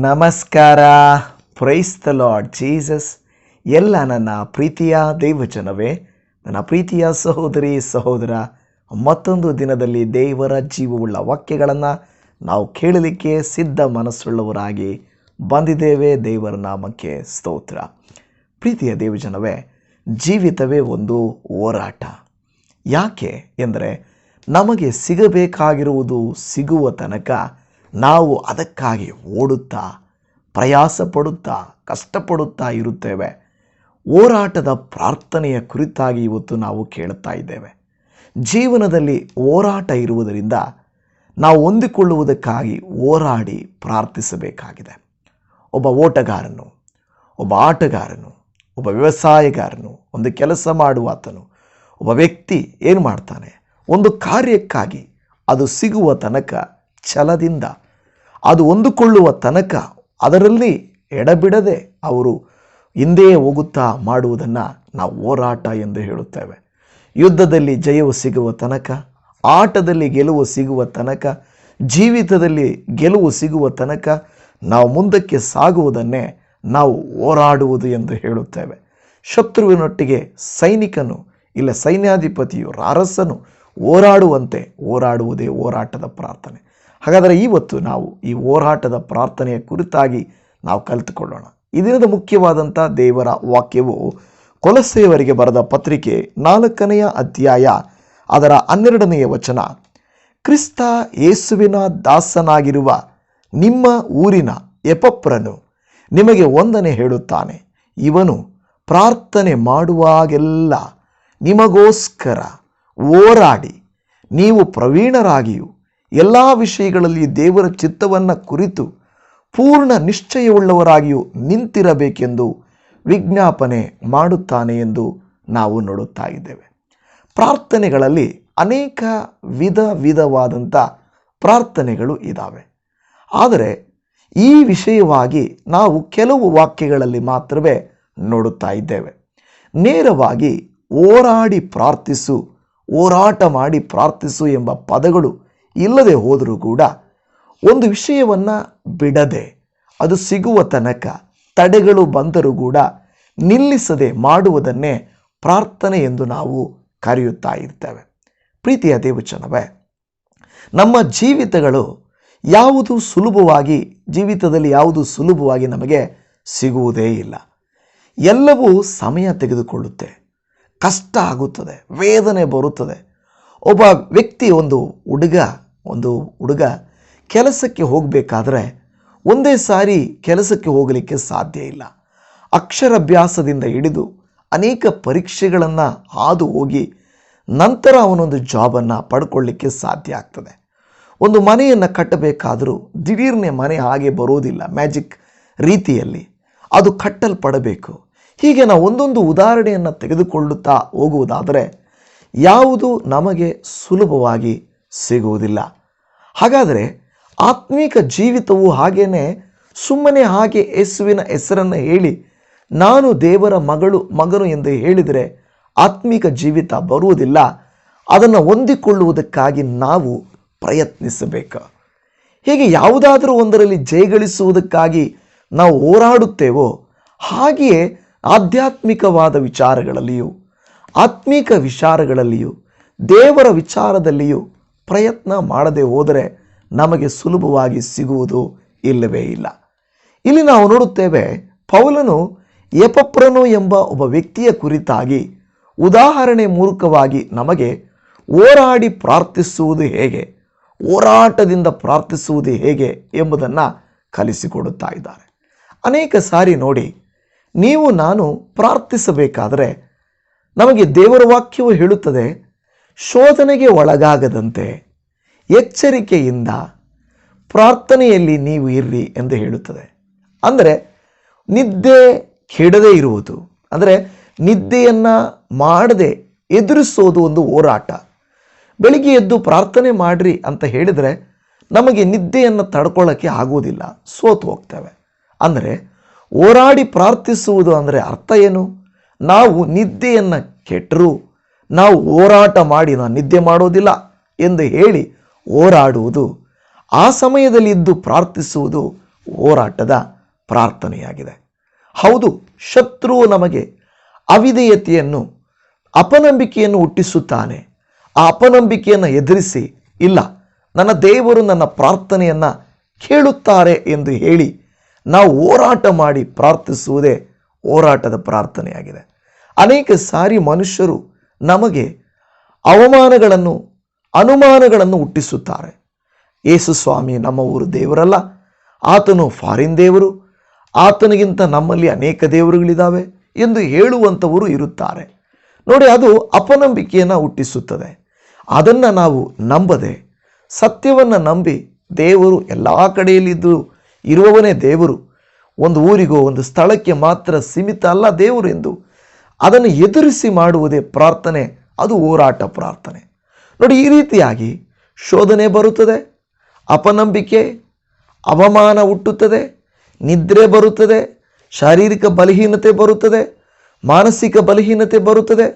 ನಮಸ್ಕಾರ. Praise the lord Jesus ಎಲ್ಲ ನನ್ನ ಪ್ರೀತಿಯ ದೈವಜನವೇ, ನನ್ನ ಪ್ರೀತಿಯ ಸಹೋದರಿ, ಸಹೋದರ, ಮತ್ತೊಂದು ದಿನದಲ್ಲಿ ದೇವರ ಜೀವವುಳ್ಳ ವಾಕ್ಯಗಳನ್ನು ನಾವು ಕೇಳಲಿಕ್ಕೆ ಸಿದ್ಧ ಮನಸ್ಸುಳ್ಳವರಾಗಿ ಬಂದಿದ್ದೇವೆ. ದೇವರ ನಾಮಕ್ಕೆ ಸ್ತೋತ್ರ. ಪ್ರೀತಿಯ ದೇವಜನವೇ, ಜೀವಿತವೇ ಒಂದು ಹೋರಾಟ. ಯಾಕೆ? ಎಂದರೆ, ನಮಗೆ ಸಿಗಬೇಕಾಗಿರುವುದು ಸಿಗುವ ತನಕ ನಾವು ಅದಕ್ಕಾಗಿ ಓಡುತ್ತಾ ಪ್ರಯಾಸ ಪಡುತ್ತಾ ಕಷ್ಟಪಡುತ್ತಾ ಇರುತ್ತೇವೆ. ಹೋರಾಟದ ಪ್ರಾರ್ಥನೆಯ ಕುರಿತಾಗಿ ಇವತ್ತು ನಾವು ಕೇಳುತ್ತಾ ಇದ್ದೇವೆ. ಜೀವನದಲ್ಲಿ ಹೋರಾಟ ಇರುವುದರಿಂದ ನಾವು ಹೊಂದಿಕೊಳ್ಳುವುದಕ್ಕಾಗಿ ಹೋರಾಡಿ ಪ್ರಾರ್ಥಿಸಬೇಕಾಗಿದೆ. ಒಬ್ಬ ಓಟಗಾರನು, ಒಬ್ಬ ಆಟಗಾರನು, ಒಬ್ಬ ವ್ಯವಸಾಯಗಾರನು, ಒಂದು ಕೆಲಸ ಮಾಡುವಾತನು, ಒಬ್ಬ ವ್ಯಕ್ತಿ ಏನು ಮಾಡ್ತಾನೆ? ಒಂದು ಕಾರ್ಯಕ್ಕಾಗಿ ಅದು ಸಿಗುವ ತನಕ ಛಲದಿಂದ. ಅದು ಹೊಂದಿಕೊಳ್ಳುವ ತನಕ ಅದರಲ್ಲಿ ಎಡಬಿಡದೆ ಅವರು ಹಿಂದೆಯೇ ಹೋಗುತ್ತಾ ಮಾಡುವುದನ್ನು ನಾವು ಹೋರಾಟ ಎಂದು ಹೇಳುತ್ತೇವೆ. ಯುದ್ಧದಲ್ಲಿ ಜಯವು ಸಿಗುವ ತನಕ, ಆಟದಲ್ಲಿ ಗೆಲುವು ಸಿಗುವ ತನಕ, ಜೀವಿತದಲ್ಲಿ ಗೆಲುವು ಸಿಗುವ ತನಕ ನಾವು ಮುಂದಕ್ಕೆ ಸಾಗುವುದನ್ನೇ ನಾವು ಹೋರಾಡುವುದು ಎಂದು ಹೇಳುತ್ತೇವೆ. ಶತ್ರುವಿನೊಟ್ಟಿಗೆ ಸೈನಿಕನು ಇಲ್ಲ ಸೈನ್ಯಾಧಿಪತಿಯು ರಾರಸನು ಹೋರಾಡುವಂತೆ ಹೋರಾಡುವುದೇ ಹೋರಾಟದ ಪ್ರಾರ್ಥನೆ. ಹಾಗಾದರೆ ಇವತ್ತು ನಾವು ಈ ಹೋರಾಟದ ಪ್ರಾರ್ಥನೆಯ ಕುರಿತಾಗಿ ನಾವು ಕಲಿತುಕೊಳ್ಳೋಣ. ಈ ದಿನದ ಮುಖ್ಯವಾದಂಥ ದೇವರ ವಾಕ್ಯವು ಕೊಲಸೆಯವರಿಗೆ ಬರೆದ ಪತ್ರಿಕೆ ನಾಲ್ಕನೆಯ ಅಧ್ಯಾಯ ಅದರ ಹನ್ನೆರಡನೆಯ ವಚನ. ಕ್ರಿಸ್ತ ಯೇಸುವಿನ ದಾಸನಾಗಿರುವ ನಿಮ್ಮ ಊರಿನ ಎಪಪ್ರನು ನಿಮಗೆ ವಂದನೆ ಹೇಳುತ್ತಾನೆ. ಇವನು ಪ್ರಾರ್ಥನೆ ಮಾಡುವಾಗೆಲ್ಲ ನಿಮಗೋಸ್ಕರ ಹೋರಾಡಿ ನೀವು ಪ್ರವೀಣರಾಗಿಯೂ ಎಲ್ಲ ವಿಷಯಗಳಲ್ಲಿ ದೇವರ ಚಿತ್ತವನ್ನು ಕುರಿತು ಪೂರ್ಣ ನಿಶ್ಚಯವುಳ್ಳವರಾಗಿಯೂ ನಿಂತಿರಬೇಕೆಂದು ವಿಜ್ಞಾಪನೆ ಮಾಡುತ್ತಾನೆ ಎಂದು ನಾವು ನೋಡುತ್ತಾ ಇದ್ದೇವೆ. ಪ್ರಾರ್ಥನೆಗಳಲ್ಲಿ ಅನೇಕ ವಿಧ ವಿಧವಾದಂಥ ಪ್ರಾರ್ಥನೆಗಳು ಇದ್ದಾವೆ ಆದರೆ ಈ ವಿಷಯವಾಗಿ ನಾವು ಕೆಲವು ವಾಕ್ಯಗಳಲ್ಲಿ ಮಾತ್ರವೇ ನೋಡುತ್ತಾ ಇದ್ದೇವೆ. ನೇರವಾಗಿ ಹೋರಾಡಿ ಪ್ರಾರ್ಥಿಸು ಹೋರಾಟ ಮಾಡಿ ಪ್ರಾರ್ಥಿಸು ಎಂಬ ಪದಗಳು ಇಲ್ಲದೆ ಹೋದರೂ ಕೂಡ ಒಂದು ವಿಷಯವನ್ನು ಬಿಡದೆ ಅದು ಸಿಗುವ ತನಕ ತಡೆಗಳು ಬಂದರೂ ಕೂಡ ನಿಲ್ಲಿಸದೆ ಮಾಡುವುದನ್ನೇ ಪ್ರಾರ್ಥನೆ ಎಂದು ನಾವು ಕರೆಯುತ್ತಾ ಇರ್ತೇವೆ. ಪ್ರೀತಿಯ ದೇವಚನವೇ ನಮ್ಮ ಜೀವಿತಗಳು ಯಾವುದು ಸುಲಭವಾಗಿ, ಜೀವಿತದಲ್ಲಿ ಯಾವುದು ಸುಲಭವಾಗಿ ನಮಗೆ ಸಿಗುವುದೇ ಇಲ್ಲ. ಎಲ್ಲವೂ ಸಮಯ ತೆಗೆದುಕೊಳ್ಳುತ್ತೆ. ಕಷ್ಟ ಆಗುತ್ತದೆ, ವೇದನೆ ಬರುತ್ತದೆ. ಒಬ್ಬ ವ್ಯಕ್ತಿ, ಒಂದು ಹುಡುಗ ಒಂದು ಹುಡುಗ ಕೆಲಸಕ್ಕೆ ಹೋಗಬೇಕಾದ್ರೆ ಒಂದೇ ಸಾರಿ ಕೆಲಸಕ್ಕೆ ಹೋಗಲಿಕ್ಕೆ ಸಾಧ್ಯ ಇಲ್ಲ. ಅಕ್ಷರಾಭ್ಯಾಸದಿಂದ ಹಿಡಿದು ಅನೇಕ ಪರೀಕ್ಷೆಗಳನ್ನು ಹಾದು ಹೋಗಿ ನಂತರ ಅವನೊಂದು ಜಾಬನ್ನು ಪಡ್ಕೊಳ್ಳಿಕ್ಕೆ ಸಾಧ್ಯ ಆಗ್ತದೆ. ಒಂದು ಮನೆಯನ್ನು ಕಟ್ಟಬೇಕಾದರೂ ದಿಢೀರ್ನೆ ಮನೆ ಹಾಗೆ ಬರೋದಿಲ್ಲ ಮ್ಯಾಜಿಕ್ ರೀತಿಯಲ್ಲಿ. ಅದು ಕಟ್ಟಲ್ಪಡಬೇಕು. ಹೀಗೆ ನಾವು ಒಂದೊಂದು ಉದಾಹರಣೆಯನ್ನು ತೆಗೆದುಕೊಳ್ಳುತ್ತಾ ಹೋಗುವುದಾದರೆ, ಯಾವುದು ನಮಗೆ ಸುಲಭವಾಗಿ ಸಿಗುವುದಿಲ್ಲ. ಹಾಗಾದರೆ ಆತ್ಮೀಕ ಜೀವಿತವು ಹಾಗೇನೆ ಸುಮ್ಮನೆ ಹಾಗೆ ಯೇಸುವಿನ ಹೆಸರನ್ನು ಹೇಳಿ, ನಾನು ದೇವರ ಮಗಳು, ಮಗನು ಎಂದು ಹೇಳಿದರೆ ಆತ್ಮಿಕ ಜೀವಿತ ಬರುವುದಿಲ್ಲ. ಅದನ್ನು ಹೊಂದಿಕೊಳ್ಳುವುದಕ್ಕಾಗಿ ನಾವು ಪ್ರಯತ್ನಿಸಬೇಕು. ಹೀಗೆ ಯಾವುದಾದರೂ ಒಂದರಲ್ಲಿ ಜಯಗಳಿಸುವುದಕ್ಕಾಗಿ ನಾವು ಹೋರಾಡುತ್ತೇವೋ, ಹಾಗೆಯೇ ಆಧ್ಯಾತ್ಮಿಕವಾದ ವಿಚಾರಗಳಲ್ಲಿಯೂ, ಆತ್ಮೀಕ ವಿಚಾರಗಳಲ್ಲಿಯೂ, ದೇವರ ವಿಚಾರದಲ್ಲಿಯೂ ಪ್ರಯತ್ನ ಮಾಡದೆ ಹೋದರೆ ನಮಗೆ ಸುಲಭವಾಗಿ ಸಿಗುವುದು ಇಲ್ಲವೇ ಇಲ್ಲ. ಇಲ್ಲಿ ನಾವು ನೋಡುತ್ತೇವೆ ಪೌಲನು ಎಪಪ್ರನು ಎಂಬ ಒಬ್ಬ ವ್ಯಕ್ತಿಯ ಕುರಿತಾಗಿ ಉದಾಹರಣೆ ಮೂಲಕವಾಗಿ ನಮಗೆ ಹೋರಾಡಿ ಪ್ರಾರ್ಥಿಸುವುದು ಹೇಗೆ, ಹೋರಾಟದಿಂದ ಪ್ರಾರ್ಥಿಸುವುದು ಹೇಗೆ ಎಂಬುದನ್ನು ಕಲಿಸಿಕೊಡುತ್ತಾ ಇದ್ದಾರೆ. ಅನೇಕ ಸಾರಿ ನೋಡಿ, ನೀವು ನಾನು ಪ್ರಾರ್ಥಿಸಬೇಕಾದರೆ ನಮಗೆ ದೇವರ ವಾಕ್ಯವು ಹೇಳುತ್ತದೆ ಶೋಧನೆಗೆ ಒಳಗಾಗದಂತೆ ಎಚ್ಚರಿಕೆಯಿಂದ ಪ್ರಾರ್ಥನೆಯಲ್ಲಿ ನೀವು ಇರ್ರಿ ಎಂದು ಹೇಳುತ್ತದೆ. ಅಂದರೆ ನಿದ್ದೆ ಕೆಡದೇ ಇರುವುದು. ಅಂದರೆ ನಿದ್ದೆಯನ್ನು ಮಾಡದೆ ಎದುರಿಸೋದು ಒಂದು ಹೋರಾಟ. ಬೆಳಿಗ್ಗೆ ಎದ್ದು ಪ್ರಾರ್ಥನೆ ಮಾಡಿರಿ ಅಂತ ಹೇಳಿದರೆ ನಮಗೆ ನಿದ್ದೆಯನ್ನು ತಡ್ಕೊಳ್ಳೋಕ್ಕೆ ಆಗುವುದಿಲ್ಲ, ಸೋತು ಹೋಗ್ತೇವೆ. ಅಂದರೆ ಹೋರಾಡಿ ಪ್ರಾರ್ಥಿಸುವುದು ಅಂದರೆ ಅರ್ಥ ಏನು? ನಾವು ನಿದ್ದೆಯನ್ನು ಕೆಟ್ಟರೂ ನಾವು ಹೋರಾಟ ಮಾಡಿ ನಾನು ನಿದ್ದೆ ಮಾಡೋದಿಲ್ಲ ಎಂದು ಹೇಳಿ ಹೋರಾಡುವುದು, ಆ ಸಮಯದಲ್ಲಿ ಇದ್ದು ಪ್ರಾರ್ಥಿಸುವುದು ಹೋರಾಟದ ಪ್ರಾರ್ಥನೆಯಾಗಿದೆ. ಹೌದು ಶತ್ರು ನಮಗೆ ಅವಿಧೇಯತೆಯನ್ನು, ಅಪನಂಬಿಕೆಯನ್ನು ಹುಟ್ಟಿಸುತ್ತಾನೆ. ಆ ಅಪನಂಬಿಕೆಯನ್ನು ಎದುರಿಸಿ ಇಲ್ಲ, ನನ್ನ ದೇವರು ನನ್ನ ಪ್ರಾರ್ಥನೆಯನ್ನು ಕೇಳುತ್ತಾರೆ ಎಂದು ಹೇಳಿ ನಾವು ಹೋರಾಟ ಮಾಡಿ ಪ್ರಾರ್ಥಿಸುವುದೇ ಹೋರಾಟದ ಪ್ರಾರ್ಥನೆಯಾಗಿದೆ. ಅನೇಕ ಸಾರಿ ಮನುಷ್ಯರು ನಮಗೆ ಅವಮಾನಗಳನ್ನು, ಅನುಮಾನಗಳನ್ನು ಹುಟ್ಟಿಸುತ್ತಾರೆ. ಯೇಸು ಸ್ವಾಮಿ ನಮ್ಮ ಊರು ದೇವರಲ್ಲ, ಆತನು ಫಾರಿನ್ ದೇವರು, ಆತನಿಗಿಂತ ನಮ್ಮಲ್ಲಿ ಅನೇಕ ದೇವರುಗಳಿದ್ದಾವೆ ಎಂದು ಹೇಳುವಂಥವರು ಇರುತ್ತಾರೆ. ನೋಡಿ, ಅದು ಅಪನಂಬಿಕೆಯನ್ನು ಹುಟ್ಟಿಸುತ್ತದೆ. ಅದನ್ನು ನಾವು ನಂಬದೆ, ಸತ್ಯವನ್ನು ನಂಬಿ ದೇವರು ಎಲ್ಲ ಕಡೆಯಲ್ಲಿದ್ದು ಇರುವವನೇ ದೇವರು. ಒಂದು ಊರಿಗೋ, ಒಂದು ಸ್ಥಳಕ್ಕೆ ಮಾತ್ರ ಸೀಮಿತ ಅಲ್ಲ ದೇವರು ಎಂದು ಅದನ್ನು ಎದುರಿಸಿ ಮಾಡುವುದೇ ಪ್ರಾರ್ಥನೆ, ಅದು ಹೋರಾಟ ಪ್ರಾರ್ಥನೆ. ನೋಡಿ, ಈ ರೀತಿಯಾಗಿ ಶೋಧನೆ ಬರುತ್ತದೆ, ಅಪನಂಬಿಕೆ, ಅವಮಾನ ಹುಟ್ಟುತ್ತದೆ, ನಿದ್ರೆ ಬರುತ್ತದೆ, ಶಾರೀರಿಕ ಬಲಹೀನತೆ ಬರುತ್ತದೆ, ಮಾನಸಿಕ ಬಲಹೀನತೆ ಬರುತ್ತದೆ,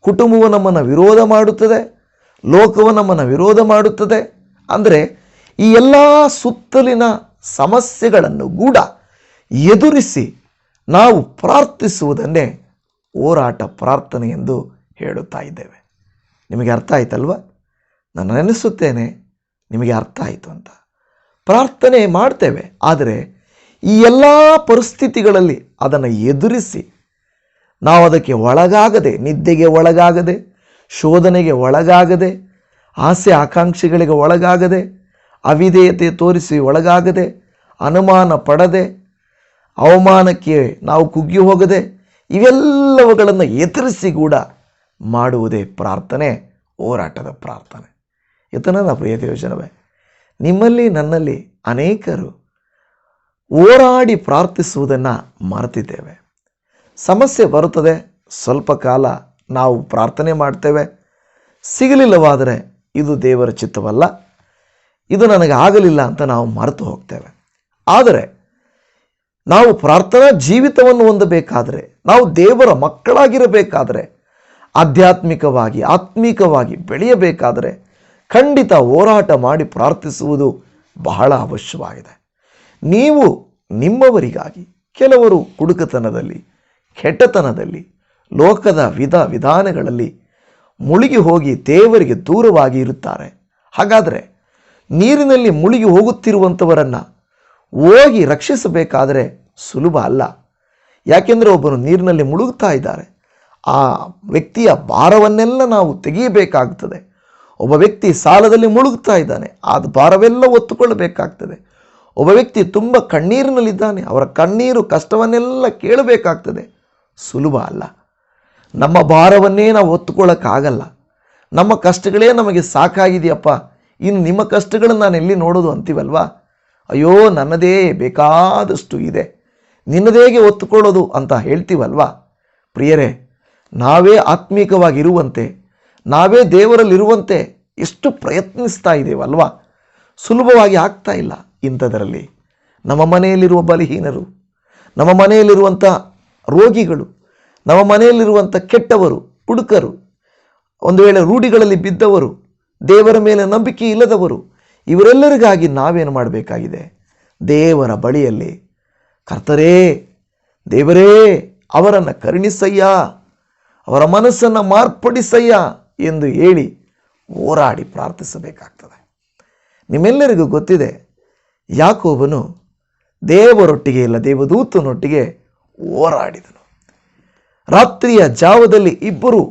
ಕುಟುಂಬವು ನಮ್ಮನ್ನು ವಿರೋಧ ಮಾಡುತ್ತದೆ, ಲೋಕವು ನಮ್ಮನ್ನು ವಿರೋಧ ಮಾಡುತ್ತದೆ. ಅಂದರೆ, ಈ ಎಲ್ಲ ಸುತ್ತಲಿನ ಸಮಸ್ಯೆಗಳನ್ನು ಕೂಡ ಎದುರಿಸಿ ನಾವು ಪ್ರಾರ್ಥಿಸುವುದನ್ನೇ ಹೋರಾಟ ಪ್ರಾರ್ಥನೆ ಎಂದು ಹೇಳುತ್ತಾ ಇದ್ದೇವೆ. ನಿಮಗೆ ಅರ್ಥ ಆಯ್ತಲ್ವ? ನಾನು ನೆನೆಸುತ್ತೇನೆ, ನಿಮಗೆ ಅರ್ಥ ಆಯಿತು ಅಂತ. ಪ್ರಾರ್ಥನೆ ಮಾಡ್ತೇವೆ, ಆದರೆ ಈ ಎಲ್ಲ ಪರಿಸ್ಥಿತಿಗಳಲ್ಲಿ ಅದನ್ನು ಎದುರಿಸಿ, ನಾವು ಅದಕ್ಕೆ ಒಳಗಾಗದೆ, ನಿದ್ದೆಗೆ ಒಳಗಾಗದೆ, ಶೋಧನೆಗೆ ಒಳಗಾಗದೆ, ಆಸೆ ಆಕಾಂಕ್ಷೆಗಳಿಗೆ ಒಳಗಾಗದೆ, ಅವಿಧೇಯತೆ ತೋರಿಸಿ ಒಳಗಾಗದೆ, ಅನುಮಾನ ಪಡದೆ, ಅವಮಾನಕ್ಕೆ ನಾವು ಕುಗ್ಗಿ ಹೋಗದೆ ಇವೆಲ್ಲವುಗಳನ್ನು ಎದುರಿಸಿ ಕೂಡ ಮಾಡುವುದೇ ಪ್ರಾರ್ಥನೆ, ಹೋರಾಟದ ಪ್ರಾರ್ಥನೆ. ಇದನ್ನ ಪ್ರಿಯ ದೇವಜನವೇ, ನಿಮ್ಮಲ್ಲಿ ನನ್ನಲ್ಲಿ ಅನೇಕರು ಹೋರಾಡಿ ಪ್ರಾರ್ಥಿಸುವುದನ್ನು ಮರೆತಿದ್ದೇವೆ. ಸಮಸ್ಯೆ ಬರುತ್ತದೆ, ಸ್ವಲ್ಪ ಕಾಲ ನಾವು ಪ್ರಾರ್ಥನೆ ಮಾಡ್ತೇವೆ. ಸಿಗಲಿಲ್ಲವಾದರೆ ಇದು ದೇವರ ಚಿತ್ತವಲ್ಲ, ಇದು ನನಗೆ ಆಗಲಿಲ್ಲ ಅಂತ ನಾವು ಮರೆತು ಹೋಗ್ತೇವೆ. ಆದರೆ ನಾವು ಪ್ರಾರ್ಥನಾ ಜೀವಿತವನ್ನು ಹೊಂದಬೇಕಾದರೆ, ನಾವು ದೇವರ ಮಕ್ಕಳಾಗಿರಬೇಕಾದರೆ, ಆಧ್ಯಾತ್ಮಿಕವಾಗಿ, ಆತ್ಮಿಕವಾಗಿ ಬೆಳೆಯಬೇಕಾದರೆ ಖಂಡಿತ ಹೋರಾಟ ಮಾಡಿ ಪ್ರಾರ್ಥಿಸುವುದು ಬಹಳ ಅವಶ್ಯವಾಗಿದೆ. ನೀವು ನಿಮ್ಮವರಿಗಾಗಿ ಕೆಲವರು ಕುಡುಕತನದಲ್ಲಿ, ಕೆಟ್ಟತನದಲ್ಲಿ, ಲೋಕದ ವಿಧ ವಿಧಾನಗಳಲ್ಲಿ ಮುಳುಗಿ ಹೋಗಿ ದೇವರಿಗೆ ದೂರವಾಗಿ ಇರುತ್ತಾರೆ. ಹಾಗಾದರೆ ನೀರಿನಲ್ಲಿ ಮುಳುಗಿ ಹೋಗುತ್ತಿರುವಂಥವರನ್ನು ಹೋಗಿ ರಕ್ಷಿಸಬೇಕಾದರೆ ಸುಲಭ ಅಲ್ಲ. ಯಾಕೆಂದರೆ ಒಬ್ಬರು ನೀರಿನಲ್ಲಿ ಮುಳುಗ್ತಾ ಇದ್ದಾರೆ. ಆ ವ್ಯಕ್ತಿಯ ಭಾರವನ್ನೆಲ್ಲ ನಾವು ತೆಗೆಯಬೇಕಾಗ್ತದೆ. ಒಬ್ಬ ವ್ಯಕ್ತಿ ಸಾಲದಲ್ಲಿ ಮುಳುಗ್ತಾ ಇದ್ದಾನೆ. ಆ ಭಾರವೆಲ್ಲ ಒತ್ತುಕೊಳ್ಳಬೇಕಾಗ್ತದೆ. ಒಬ್ಬ ವ್ಯಕ್ತಿ ತುಂಬ ಕಣ್ಣೀರಿನಲ್ಲಿದ್ದಾನೆ. ಅವರ ಕಣ್ಣೀರು ಕಷ್ಟವನ್ನೆಲ್ಲ ಕೇಳಬೇಕಾಗ್ತದೆ. ಸುಲಭ ಅಲ್ಲ. ನಮ್ಮ ಭಾರವನ್ನೇ ನಾವು ಒತ್ತುಕೊಳ್ಳೋಕ್ಕಾಗಲ್ಲ. ನಮ್ಮ ಕಷ್ಟಗಳೇ ನಮಗೆ ಸಾಕಾಗಿದೆಯಪ್ಪ. ಇನ್ನು ನಿಮ್ಮ ಕಷ್ಟಗಳನ್ನು ನಾನು ಎಲ್ಲಿ ನೋಡೋದು ಅಂತೀವಲ್ವಾ? ಅಯ್ಯೋ, ನನ್ನದೇ ಬೇಕಾದಷ್ಟು ಇದೆ. ನಿನ್ನದೇಗೆ ಒತ್ತುಕೊಳ್ಳೋದು ಅಂತ ಹೇಳ್ತೀವಲ್ವಾ? ಪ್ರಿಯರೇ, ನಾವೇ ಆತ್ಮೀಕವಾಗಿರುವಂತೆ, ನಾವೇ ದೇವರಲ್ಲಿರುವಂತೆ ಎಷ್ಟು ಪ್ರಯತ್ನಿಸ್ತಾ ಇದ್ದೇವಲ್ವಾ? ಸುಲಭವಾಗಿ ಆಗ್ತಾ ಇಲ್ಲ ಇಂಥದರಲ್ಲಿ. ನಮ್ಮ ಮನೆಯಲ್ಲಿರುವ ಬಲಹೀನರು, ನಮ್ಮ ಮನೆಯಲ್ಲಿರುವಂಥ ರೋಗಿಗಳು, ನಮ್ಮ ಮನೆಯಲ್ಲಿರುವಂಥ ಕೆಟ್ಟವರು, ಹುಡುಕರು, ಒಂದು ವೇಳೆ ರೂಢಿಗಳಲ್ಲಿ ಬಿದ್ದವರು, ದೇವರ ಮೇಲೆ ನಂಬಿಕೆ ಇಲ್ಲದವರು ಇವರೆಲ್ಲರಿಗಾಗಿ ನಾವೇನು ಮಾಡಬೇಕಾಗಿದೆ? ದೇವರ ಬಳಿಯಲ್ಲಿ, ಕರ್ತರೇ, ದೇವರೇ, ಅವರನ್ನು ಕರುಣಿಸಯ್ಯ, ಅವರ ಮನಸ್ಸನ್ನು ಮಾರ್ಪಡಿಸಯ್ಯ ಎಂದು ಹೇಳಿ ಹೋರಾಡಿ ಪ್ರಾರ್ಥಿಸಬೇಕಾಗ್ತದೆ. ನಿಮ್ಮೆಲ್ಲರಿಗೂ ಗೊತ್ತಿದೆ, ಯಾಕೋಬನು ದೇವರೊಟ್ಟಿಗೆ ಇಲ್ಲ, ದೇವದೂತನೊಟ್ಟಿಗೆ ಹೋರಾಡಿದನು. ರಾತ್ರಿಯ ಜಾವದಲ್ಲಿ ಇಬ್ಬರು,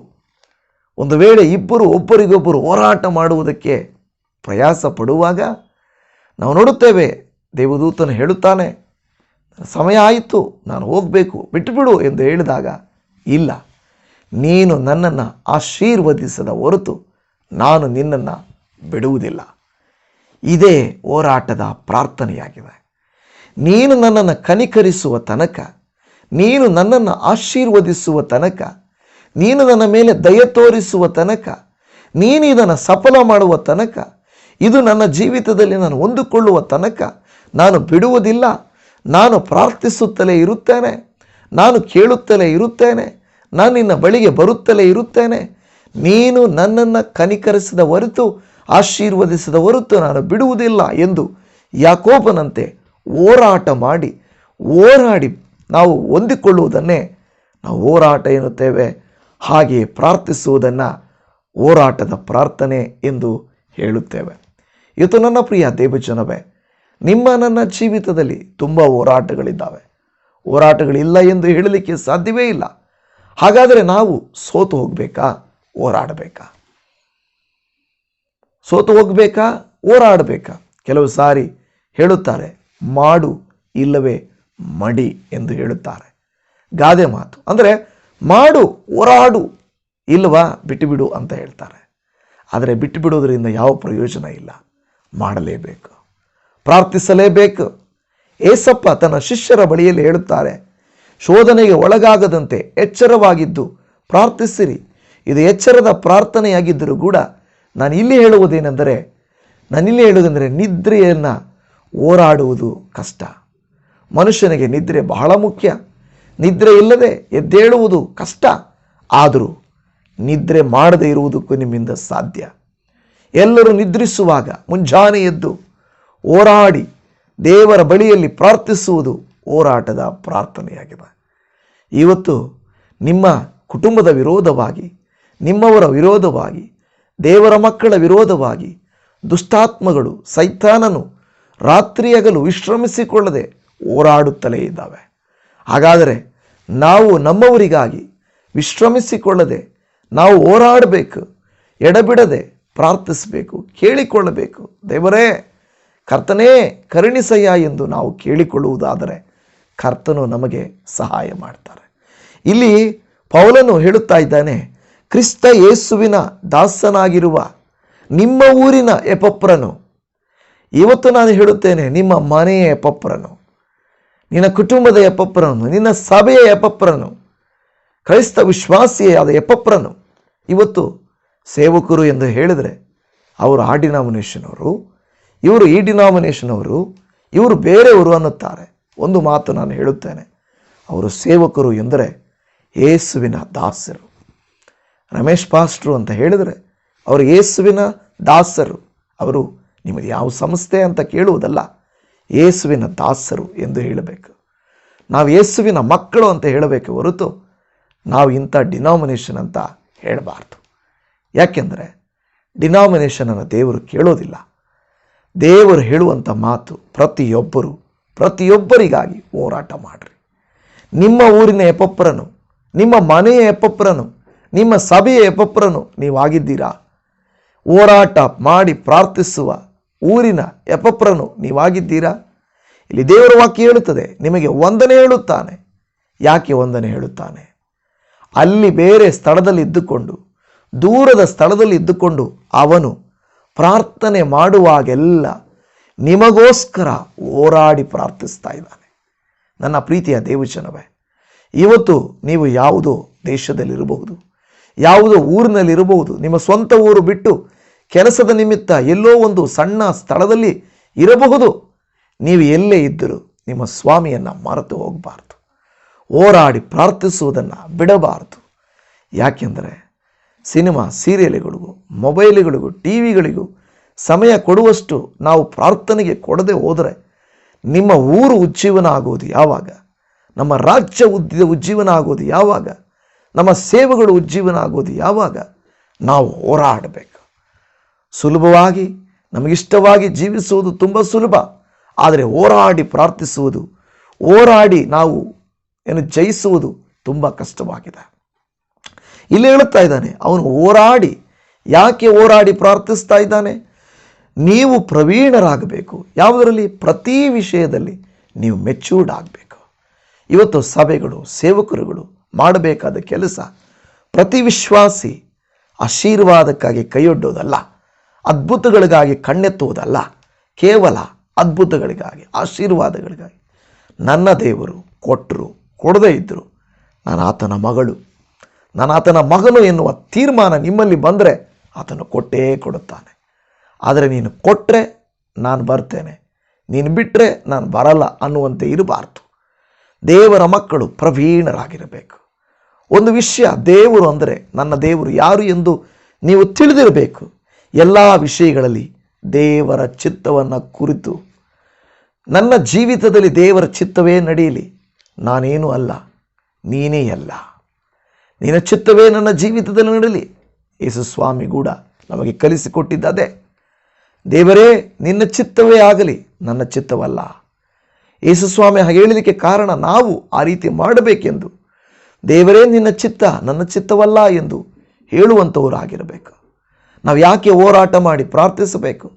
ಒಂದು ವೇಳೆ ಇಬ್ಬರು ಒಬ್ಬರಿಗೊಬ್ಬರು ಹೋರಾಟ ಮಾಡುವುದಕ್ಕೆ ಪ್ರಯಾಸ ಪಡುವಾಗ ನಾವು ನೋಡುತ್ತೇವೆ, ದೇವದೂತನು ಹೇಳುತ್ತಾನೆ, ಸಮಯ ಆಯಿತು, ನಾನು ಹೋಗಬೇಕು ಬಿಟ್ಟುಬಿಡು ಎಂದು ಹೇಳಿದಾಗ, ಇಲ್ಲ, ನೀನು ನನ್ನನ್ನು ಆಶೀರ್ವದಿಸದ ಹೊರತು ನಾನು ನಿನ್ನನ್ನು ಬಿಡುವುದಿಲ್ಲ. ಇದೇ ಹೋರಾಟದ ಪ್ರಾರ್ಥನೆಯಾಗಿದೆ. ನೀನು ನನ್ನನ್ನು ಕನಿಕರಿಸುವ ತನಕ, ನೀನು ನನ್ನನ್ನು ಆಶೀರ್ವದಿಸುವ ತನಕ, ನೀನು ನನ್ನ ಮೇಲೆ ದಯ ತೋರಿಸುವ ತನಕ, ನೀನು ಇದನ್ನು ಸಫಲ ಮಾಡುವ ತನಕ ಇದು ನನ್ನ ಜೀವಿತದಲ್ಲಿ ನಾನು ಹೊಂದಿಕೊಳ್ಳುವ ತನಕ ನಾನು ಬಿಡುವುದಿಲ್ಲ. ನಾನು ಪ್ರಾರ್ಥಿಸುತ್ತಲೇ ಇರುತ್ತೇನೆ. ನಾನು ಕೇಳುತ್ತಲೇ ಇರುತ್ತೇನೆ. ನಾನು ನಿನ್ನ ಬಳಿಗೆ ಬರುತ್ತಲೇ ಇರುತ್ತೇನೆ. ನೀನು ನನ್ನನ್ನು ಕನಿಕರಿಸಿದ ಹೊರತು, ಆಶೀರ್ವದಿಸಿದ ಹೊರತು ನಾನು ಬಿಡುವುದಿಲ್ಲ ಎಂದು ಯಾಕೋಬನಂತೆ ಹೋರಾಟ ಮಾಡಿ, ಹೋರಾಡಿ ನಾವು ಹೊಂದಿಕೊಳ್ಳುವುದನ್ನೇ ನಾವು ಹೋರಾಟ ಎನ್ನುತ್ತೇವೆ. ಹಾಗೆಯೇ ಪ್ರಾರ್ಥಿಸುವುದನ್ನು ಹೋರಾಟದ ಪ್ರಾರ್ಥನೆ ಎಂದು ಹೇಳುತ್ತೇವೆ. ಇವತ್ತು ನನ್ನ ಪ್ರಿಯ ದೇವಜನವೇ, ನಿಮ್ಮ ನನ್ನ ಜೀವಿತದಲ್ಲಿ ತುಂಬ ಹೋರಾಟಗಳಿದ್ದಾವೆ. ಹೋರಾಟಗಳಿಲ್ಲ ಎಂದು ಹೇಳಲಿಕ್ಕೆ ಸಾಧ್ಯವೇ ಇಲ್ಲ. ಹಾಗಾದರೆ ನಾವು ಸೋತು ಹೋಗಬೇಕಾ? ಹೋರಾಡಬೇಕಾ? ಸೋತು ಹೋಗಬೇಕಾ? ಹೋರಾಡಬೇಕಾ? ಕೆಲವು ಸಾರಿ ಹೇಳುತ್ತಾರೆ, ಮಾಡು ಇಲ್ಲವೇ ಮಡಿ ಎಂದು ಹೇಳುತ್ತಾರೆ. ಗಾದೆ ಮಾತು. ಅಂದರೆ, ಮಾಡು, ಹೋರಾಡು ಇಲ್ವಾ ಬಿಟ್ಟುಬಿಡು ಅಂತ ಹೇಳ್ತಾರೆ. ಆದರೆ ಬಿಟ್ಟು ಬಿಡೋದರಿಂದ ಯಾವ ಪ್ರಯೋಜನ ಇಲ್ಲ. ಮಾಡಲೇಬೇಕು. ಪ್ರಾರ್ಥಿಸಲೇಬೇಕು. ಏಸಪ್ಪ ತನ್ನ ಶಿಷ್ಯರ ಬಳಿಯಲ್ಲಿ ಹೇಳುತ್ತಾರೆ, ಶೋಧನೆಗೆ ಒಳಗಾಗದಂತೆ ಎಚ್ಚರವಾಗಿದ್ದು ಪ್ರಾರ್ಥಿಸಿರಿ. ಇದು ಎಚ್ಚರದ ಪ್ರಾರ್ಥನೆಯಾಗಿದ್ದರೂ ಕೂಡ ನಾನು ಇಲ್ಲಿ ಹೇಳುವುದೇನೆಂದರೆ, ನಾನಿಲ್ಲಿ ಹೇಳುವುದೆಂದರೆ ನಿದ್ರೆಯನ್ನು ಹೋರಾಡುವುದು ಕಷ್ಟ. ಮನುಷ್ಯನಿಗೆ ನಿದ್ರೆ ಬಹಳ ಮುಖ್ಯ. ನಿದ್ರೆ ಇಲ್ಲದೆ ಎದ್ದೇಳುವುದು ಕಷ್ಟ. ಆದರೂ ನಿದ್ರೆ ಮಾಡದೇ ಇರುವುದಕ್ಕೂ ನಿಮ್ಮಿಂದ ಸಾಧ್ಯ. ಎಲ್ಲರೂ ನಿದ್ರಿಸುವಾಗ ಮುಂಜಾನೆ ಎದ್ದು ಹೋರಾಡಿ ದೇವರ ಬಳಿಯಲ್ಲಿ ಪ್ರಾರ್ಥಿಸುವುದು ಹೋರಾಟದ ಪ್ರಾರ್ಥನೆಯಾಗಿದೆ. ಇವತ್ತು ನಿಮ್ಮ ಕುಟುಂಬದ ವಿರೋಧವಾಗಿ, ನಿಮ್ಮವರ ವಿರೋಧವಾಗಿ, ದೇವರ ಮಕ್ಕಳ ವಿರೋಧವಾಗಿ ದುಷ್ಟಾತ್ಮಗಳು ಸೈತಾನನು ರಾತ್ರಿಯಗಲು ವಿಶ್ರಮಿಸಿಕೊಳ್ಳದೆ ಹೋರಾಡುತ್ತಲೇ ಇದ್ದಾವೆ. ಹಾಗಾದರೆ ನಾವು ನಮ್ಮವರಿಗಾಗಿ ವಿಶ್ರಮಿಸಿಕೊಳ್ಳದೆ ನಾವು ಹೋರಾಡಬೇಕು, ಎಡಬಿಡದೆ ಪ್ರಾರ್ಥಿಸಬೇಕು, ಕೇಳಿಕೊಳ್ಳಬೇಕು. ದೇವರೇ, ಕರ್ತನೇ, ಕರುಣಿಸಯ್ಯ ಎಂದು ನಾವು ಕೇಳಿಕೊಳ್ಳುವುದಾದರೆ ಕರ್ತನು ನಮಗೆ ಸಹಾಯ ಮಾಡ್ತಾರೆ. ಇಲ್ಲಿ ಪೌಲನು ಹೇಳುತ್ತಾ ಇದ್ದಾನೆ, ಕ್ರಿಸ್ತ ಯೇಸುವಿನ ದಾಸನಾಗಿರುವ ನಿಮ್ಮ ಊರಿನ ಎಪಪ್ರನು. ಇವತ್ತು ನಾನು ಹೇಳುತ್ತೇನೆ, ನಿಮ್ಮ ಮನೆಯ ಎಪಪ್ರನು, ನಿನ್ನ ಕುಟುಂಬದ ಎಪಪ್ರನು, ನಿನ್ನ ಸಭೆಯ ಎಪಪ್ರನು, ಕ್ರೈಸ್ತ ವಿಶ್ವಾಸಿಯಾದ ಎಪಪ್ರನು. ಇವತ್ತು ಸೇವಕರು ಎಂದು ಹೇಳಿದರೆ ಅವರು ಆ ಡಿನಾಮಿನೇಷನ್ ಅವರು ಇವರು ಈ ಡಿನಾಮಿನೇಷನ್ ಅವರು ಇವರು ಬೇರೆಯವರು ಅನ್ನುತ್ತಾರೆ. ಒಂದು ಮಾತು ನಾನು ಹೇಳುತ್ತೇನೆ. ಅವರು ಸೇವಕರು ಎಂದರೆ ಯೇಸುವಿನ ದಾಸರು. ರಮೇಶ್ ಪಾಸ್ಟ್ರು ಅಂತ ಹೇಳಿದರೆ ಅವರು ಯೇಸುವಿನ ದಾಸರು. ಅವರು ನಿಮಗೆ ಯಾವ ಸಂಸ್ಥೆ ಅಂತ ಕೇಳುವುದಲ್ಲ, ಯೇಸುವಿನ ದಾಸರು ಎಂದು ಹೇಳಬೇಕು. ನಾವು ಯೇಸುವಿನ ಮಕ್ಕಳು ಅಂತ ಹೇಳಬೇಕು ಹೊರತು ನಾವು ಇಂಥ ಡಿನಾಮಿನೇಷನ್ ಅಂತ ಹೇಳಬಾರ್ದು. ಯಾಕೆಂದರೆ ಡಿನಾಮಿನೇಷನನ್ನು ದೇವರು ಕೇಳೋದಿಲ್ಲ. ದೇವರು ಹೇಳುವಂಥ ಮಾತು ಪ್ರತಿಯೊಬ್ಬರು, ಪ್ರತಿಯೊಬ್ಬರಿಗಾಗಿ ಹೋರಾಟ ಮಾಡಿರಿ. ನಿಮ್ಮ ಊರಿನ ಎಪ್ಪಪ್ಪರನು ನಿಮ್ಮ ಮನೆಯ ಎಪ್ಪಪ್ಪರನು ನಿಮ್ಮ ಸಭೆಯ ಎಪ್ಪಪ್ಪರನು ನೀವಾಗಿದ್ದೀರಾ? ಹೋರಾಟ ಮಾಡಿ ಪ್ರಾರ್ಥಿಸುವ ಊರಿನ ಎಪಪ್ರನು ನೀವಾಗಿದ್ದೀರಾ? ಇಲ್ಲಿ ದೇವರ ವಾಕ್ಯ ಹೇಳುತ್ತದೆ, ನಿಮಗೆ ವಂದನೆ ಹೇಳುತ್ತಾನೆ. ಯಾಕೆ ವಂದನೆ ಹೇಳುತ್ತಾನೆ? ಅಲ್ಲಿ ಬೇರೆ ಸ್ಥಳದಲ್ಲಿ ಇದ್ದುಕೊಂಡು ದೂರದ ಸ್ಥಳದಲ್ಲಿ ಇದ್ದುಕೊಂಡು ಅವನು ಪ್ರಾರ್ಥನೆ ಮಾಡುವಾಗೆಲ್ಲ ನಿಮಗೋಸ್ಕರ ಹೋರಾಡಿ ಪ್ರಾರ್ಥಿಸ್ತಾ ಇದ್ದಾನೆ. ನನ್ನ ಪ್ರೀತಿಯ ದೇವಚನವೇ ಇವತ್ತು ನೀವು ಯಾವುದೋ ದೇಶದಲ್ಲಿರಬಹುದು, ಯಾವುದೋ ಊರಿನಲ್ಲಿರಬಹುದು, ನಿಮ್ಮ ಸ್ವಂತ ಊರು ಬಿಟ್ಟು ಕೆಲಸದ ನಿಮಿತ್ತ ಎಲ್ಲೋ ಒಂದು ಸಣ್ಣ ಸ್ಥಳದಲ್ಲಿ ಇರಬಹುದು. ನೀವು ಎಲ್ಲೇ ಇದ್ದರೂ ನಿಮ್ಮ ಸ್ವಾಮಿಯನ್ನು ಮರೆತು ಹೋಗಬಾರ್ದು. ಹೋರಾಡಿ ಪ್ರಾರ್ಥಿಸುವುದನ್ನು ಬಿಡಬಾರದು. ಯಾಕೆಂದರೆ ಸಿನಿಮಾ, ಸೀರಿಯಲ್ಗಳಿಗೂ, ಮೊಬೈಲ್ಗಳಿಗೂ ಟಿ ವಿಗಳಿಗೂ ಸಮಯ ಕೊಡುವಷ್ಟು ನಾವು ಪ್ರಾರ್ಥನೆಗೆ ಕೊಡದೆ ಹೋದರೆ ನಿಮ್ಮ ಊರು ಉಜ್ಜೀವನ ಆಗೋದು ಯಾವಾಗ? ನಮ್ಮ ರಾಜ್ಯ ಉದ್ದ, ಉಜ್ಜೀವನ ಆಗೋದು ಯಾವಾಗ? ನಮ್ಮ ಸೇವೆಗಳು ಉಜ್ಜೀವನ ಆಗೋದು ಯಾವಾಗ? ನಾವು ಹೋರಾಡಬೇಕು. ಸುಲಭವಾಗಿ, ನಮಗಿಷ್ಟವಾಗಿ ಜೀವಿಸುವುದು ತುಂಬ ಸುಲಭ. ಆದರೆ ಹೋರಾಡಿ ಪ್ರಾರ್ಥಿಸುವುದು, ಹೋರಾಡಿ ನಾವು ಏನು ಜಯಿಸುವುದು ತುಂಬ ಕಷ್ಟವಾಗಿದೆ. ಇಲ್ಲಿ ಹೇಳುತ್ತಾ ಇದ್ದಾನೆ, ಅವನು ಹೋರಾಡಿ, ಯಾಕೆ ಹೋರಾಡಿ ಪ್ರಾರ್ಥಿಸ್ತಾ ಇದ್ದಾನೆ? ನೀವು ಪ್ರವೀಣರಾಗಬೇಕು. ಯಾವುದರಲ್ಲಿ? ಪ್ರತಿ ವಿಷಯದಲ್ಲಿ ನೀವು ಮೆಚ್ಯೂರ್ಡ್ ಆಗಬೇಕು. ಇವತ್ತು ಸಭೆಗಳು, ಸೇವಕರುಗಳು ಮಾಡಬೇಕಾದ ಕೆಲಸ ಪ್ರತಿ ವಿಶ್ವಾಸಿ ಆಶೀರ್ವಾದಕ್ಕಾಗಿ ಕೈಯೊಡ್ಡೋದಲ್ಲ, ಅದ್ಭುತಗಳಿಗಾಗಿ ಕಣ್ಣೆತ್ತುವುದಲ್ಲ, ಕೇವಲ ಅದ್ಭುತಗಳಿಗಾಗಿ, ಆಶೀರ್ವಾದಗಳಿಗಾಗಿ. ನನ್ನ ದೇವರು ಕೊಟ್ಟರು, ಕೊಡದೇ ಇದ್ದರು. ನಾನು ಆತನ ಮಗಳು. ನಾನು ಆತನ ಮಗನು ಎನ್ನುವ ತೀರ್ಮಾನ ನಿಮ್ಮಲ್ಲಿ ಬಂದರೆ ಆತನು ಕೊಟ್ಟೇ ಕೊಡುತ್ತಾನೆ. ಆದರೆ ನೀನು ಕೊಟ್ಟರೆ ನಾನು ಬರ್ತೇನೆ. ನೀನು ಬಿಟ್ಟರೆ ನಾನು ಬರಲ್ಲ ಅನ್ನುವಂತೆ ಇರಬಾರ್ದು. ದೇವರ ಮಕ್ಕಳು ಪ್ರವೀಣರಾಗಿರಬೇಕು. ಒಂದು ವಿಷಯ ದೇವರು ಅಂದರೆ ನನ್ನ ದೇವರು ಯಾರು ಎಂದು ನೀವು ತಿಳಿದಿರಬೇಕು. ಎಲ್ಲ ವಿಷಯಗಳಲ್ಲಿ ದೇವರ ಚಿತ್ತವನ್ನು ಕುರಿತು. ನನ್ನ ಜೀವಿತದಲ್ಲಿ ದೇವರ ಚಿತ್ತವೇ ನಡೆಯಲಿ. ನಾನೇನು ಅಲ್ಲ, ನೀನೇ ಅಲ್ಲ. ನಿನ್ನ ಚಿತ್ತವೇ ನನ್ನ ಜೀವಿತದಲ್ಲಿ ನಡೆಯಲಿ ಯೇಸು ಸ್ವಾಮಿ ಕೂಡ ನಮಗೆ ಕಲಿಸಿಕೊಟ್ಟಿದ್ದದೆ. ದೇವರೇ, ನಿನ್ನ ಚಿತ್ತವೇ ಆಗಲಿ, ನನ್ನ ಚಿತ್ತವಲ್ಲ. ಯೇಸುಸ್ವಾಮಿ ಹಾಗೆ ಹೇಳಲಿಕ್ಕೆ ಕಾರಣ ನಾವು ಆ ರೀತಿ ಮಾಡಬೇಕೆಂದು. ದೇವರೇ, ನಿನ್ನ ಚಿತ್ತ ನನ್ನ ಚಿತ್ತವಲ್ಲ ಎಂದು ಹೇಳುವಂಥವರಾಗಿರಬೇಕು. ನಾವು ಯಾಕೆ ಹೋರಾಟ ಮಾಡಿ ಪ್ರಾರ್ಥಿಸಬೇಕು?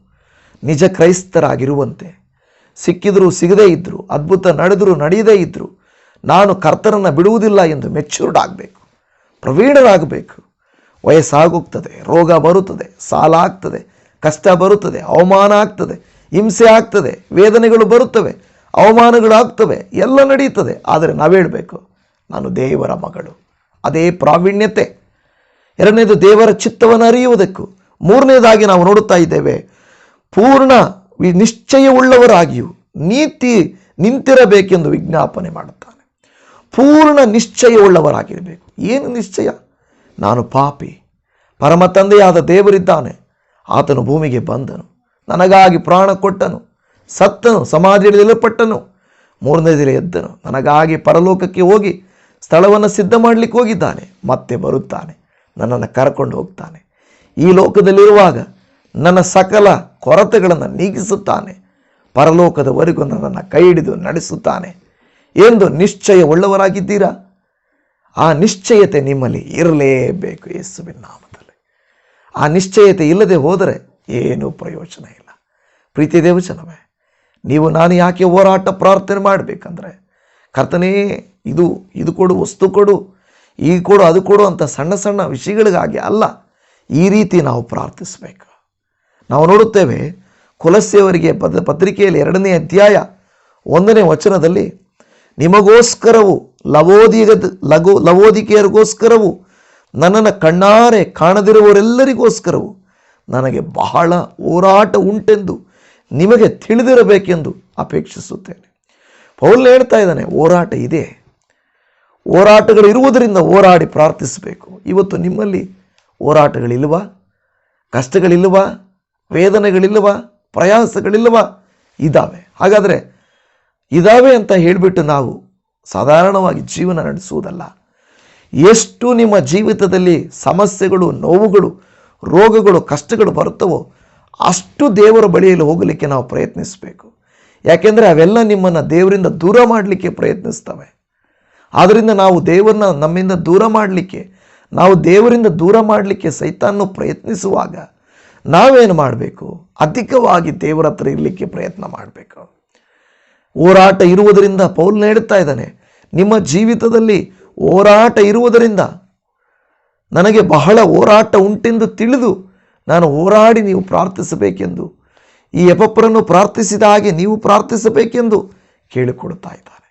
ನಿಜ ಕ್ರೈಸ್ತರಾಗಿರುವಂತೆ. ಸಿಕ್ಕಿದರೂ ಸಿಗದೇ ಇದ್ದರು ಅದ್ಭುತ ನಡೆದರೂ ನಡೆಯದೇ ಇದ್ದರು ನಾನು ಕರ್ತನನ್ನು ಬಿಡುವುದಿಲ್ಲ ಎಂದು ಮೆಚ್ಯೂರ್ಡ್ ಆಗಬೇಕು. ಪ್ರವೀಣರಾಗಬೇಕು. ವಯಸ್ಸಾಗೋಗ್ತದೆ, ರೋಗ ಬರುತ್ತದೆ ಸಾಲ ಆಗ್ತದೆ ಕಷ್ಟ ಬರುತ್ತದೆ, ಅವಮಾನ ಆಗ್ತದೆ, ಹಿಂಸೆ ಆಗ್ತದೆ, ವೇದನೆಗಳು ಬರುತ್ತವೆ ಅವಮಾನಗಳು ಆಗ್ತವೆ ಎಲ್ಲ ನಡೆಯುತ್ತದೆ ಆದರೆ ನಾವು ಹೇಳಬೇಕು, ನಾನು ದೇವರ ಮಗಳು, ಅದೇ ಪ್ರಾವೀಣ್ಯತೆ. ಎರಡನೇದು ದೇವರ ಚಿತ್ತವನ್ನು ಅರಿಯುವುದಕ್ಕೂ, ಮೂರನೇದಾಗಿ ನಾವು ನೋಡುತ್ತಾ ಇದ್ದೇವೆ, ಪೂರ್ಣ ನಿಶ್ಚಯವುಳ್ಳವರಾಗಿಯೂ, ನೀತಿ ನಿಂತಿರಬೇಕೆಂದು ವಿಜ್ಞಾಪನೆ ಮಾಡುತ್ತಾನೆ ಪೂರ್ಣ ನಿಶ್ಚಯವುಳ್ಳವರಾಗಿರಬೇಕು. ಏನು ನಿಶ್ಚಯ? ನಾನು ಪಾಪಿ. ಪರಮ ತಂದೆಯಾದ ದೇವರಿದ್ದಾನೆ. ಆತನು ಭೂಮಿಗೆ ಬಂದನು. ನನಗಾಗಿ ಪ್ರಾಣ ಕೊಟ್ಟನು. ಸತ್ತನು, ಸಮಾಧಿಯಲ್ಲಿ ನಿಲ್ಲಪಟ್ಟನು ಮೂರನೇ ದಿನ ಎದ್ದನು. ನನಗಾಗಿ ಪರಲೋಕಕ್ಕೆ ಹೋಗಿ ಸ್ಥಳವನ್ನು ಸಿದ್ಧ ಮಾಡಲಿಕ್ಕೆ ಹೋಗಿದ್ದಾನೆ. ಮತ್ತೆ ಬರುತ್ತಾನೆ. ನನ್ನನ್ನು ಕರ್ಕೊಂಡು ಹೋಗ್ತಾನೆ. ಈ ಲೋಕದಲ್ಲಿರುವಾಗ ನನ್ನ ಸಕಲ ಕೊರತೆಗಳನ್ನು ನೀಗಿಸುತ್ತಾನೆ. ಪರಲೋಕದವರೆಗೂ ನನ್ನನ್ನು ಕೈ ಹಿಡಿದು ನಡೆಸುತ್ತಾನೆ. ಎಂದು ನಿಶ್ಚಯವುಳ್ಳವರಾಗಿದ್ದೀರಾ? ಆ ನಿಶ್ಚಯತೆ ನಿಮ್ಮಲ್ಲಿ ಇರಲೇಬೇಕು ಯೇಸುವಿನ ನಾಮದಲ್ಲಿ. ಆ ನಿಶ್ಚಯತೆ ಇಲ್ಲದೆ ಹೋದರೆ ಏನೂ ಪ್ರಯೋಜನ ಇಲ್ಲ. ಪ್ರೀತಿ ದೇವಚನವೇ ನೀವು ನಾನು ಯಾಕೆ ಹೋರಾಟ ಪ್ರಾರ್ಥನೆ ಮಾಡಬೇಕಂದ್ರೆ, ಕರ್ತನೇ, ಇದು ಇದು ಕೊಡು, ವಸ್ತು ಕೊಡು, ಈ ಕೊಡು, ಅದು ಕೊಡು ಅಂತ ಸಣ್ಣ ಸಣ್ಣ ವಿಷಯಗಳಿಗಾಗಿ ಅಲ್ಲ, ಈ ರೀತಿ ನಾವು ಪ್ರಾರ್ಥಿಸಬೇಕು. ನಾವು ನೋಡುತ್ತೇವೆ ಕುಲಸ್ಯವರಿಗೆ ಪದ, ಪತ್ರಿಕೆಯಲ್ಲಿ ಎರಡನೇ ಅಧ್ಯಾಯ ಒಂದನೇ ವಚನದಲ್ಲಿ ನಿಮಗೋಸ್ಕರವು, ಲವೋದಿಗ, ಲಗೋ, ಲವೋದಿಕೆಯರಿಗೋಸ್ಕರವು, ನನ್ನನ್ನು ಕಣ್ಣಾರೆ ಕಾಣದಿರುವವರೆಲ್ಲರಿಗೋಸ್ಕರವು ನನಗೆ ಬಹಳ ಹೋರಾಟ ಉಂಟೆಂದು ನಿಮಗೆ ತಿಳಿದಿರಬೇಕೆಂದು ಅಪೇಕ್ಷಿಸುತ್ತೇನೆ. ಪೌಲ್ ಹೇಳ್ತಾ ಇದ್ದಾನೆ, ಹೋರಾಟ ಇದೆ. ಹೋರಾಟಗಳಿರುವುದರಿಂದ ಹೋರಾಡಿ ಪ್ರಾರ್ಥಿಸಬೇಕು. ಇವತ್ತು ನಿಮ್ಮಲ್ಲಿ ಹೋರಾಟಗಳಿಲ್ವಾ ಕಷ್ಟಗಳಿಲ್ವಾ ವೇದನೆಗಳಿಲ್ವಾ ಪ್ರಯಾಸಗಳಿಲ್ವಾ ಇದ್ದಾವೆ. ಹಾಗಾದರೆ ಇದಾವೆ ಅಂತ ಹೇಳಿಬಿಟ್ಟು ನಾವು ಸಾಧಾರಣವಾಗಿ ಜೀವನ ನಡೆಸುವುದಲ್ಲ. ಎಷ್ಟು ನಿಮ್ಮ ಜೀವಿತದಲ್ಲಿ ಸಮಸ್ಯೆಗಳು, ನೋವುಗಳು, ರೋಗಗಳು, ಕಷ್ಟಗಳು ಬರುತ್ತವೋ ಅಷ್ಟು ದೇವರ ಬಳಿಯಲ್ಲಿ ಹೋಗಲಿಕ್ಕೆ ನಾವು ಪ್ರಯತ್ನಿಸಬೇಕು. ಯಾಕೆಂದರೆ ಅವೆಲ್ಲ ನಿಮ್ಮನ್ನು ದೇವರಿಂದ ದೂರ ಮಾಡಲಿಕ್ಕೆ ಪ್ರಯತ್ನಿಸ್ತವೆ. ಆದ್ದರಿಂದ ನಾವು ದೇವರನ್ನ ನಮ್ಮಿಂದ ದೂರ ಮಾಡಲಿಕ್ಕೆ, ನಾವು ದೇವರಿಂದ ದೂರ ಮಾಡಲಿಕ್ಕೆ ಸೈತಾನ್ನು ಪ್ರಯತ್ನಿಸುವಾಗ ನಾವೇನು ಮಾಡಬೇಕು? ಅಧಿಕವಾಗಿ ದೇವರ ಹತ್ರ ಇರಲಿಕ್ಕೆ ಪ್ರಯತ್ನ ಮಾಡಬೇಕು. ಹೋರಾಟ ಇರುವುದರಿಂದ ಪೌಲ್ ಹೇಳ್ತಾ ಇದ್ದಾನೆ. ನಿಮ್ಮ ಜೀವಿತದಲ್ಲಿ ಹೋರಾಟ ಇರುವುದರಿಂದ ನನಗೆ ಬಹಳ ಹೋರಾಟ ಉಂಟೆಂದು ತಿಳಿದು ನಾನು ಹೋರಾಡಿ ನೀವು ಪ್ರಾರ್ಥಿಸಬೇಕೆಂದು, ಈ ಎಪಪ್ಪರನ್ನು ಪ್ರಾರ್ಥಿಸಿದ ಹಾಗೆ ನೀವು ಪ್ರಾರ್ಥಿಸಬೇಕೆಂದು ಕೇಳಿಕೊಡುತ್ತಾ ಇದ್ದಾನೆ.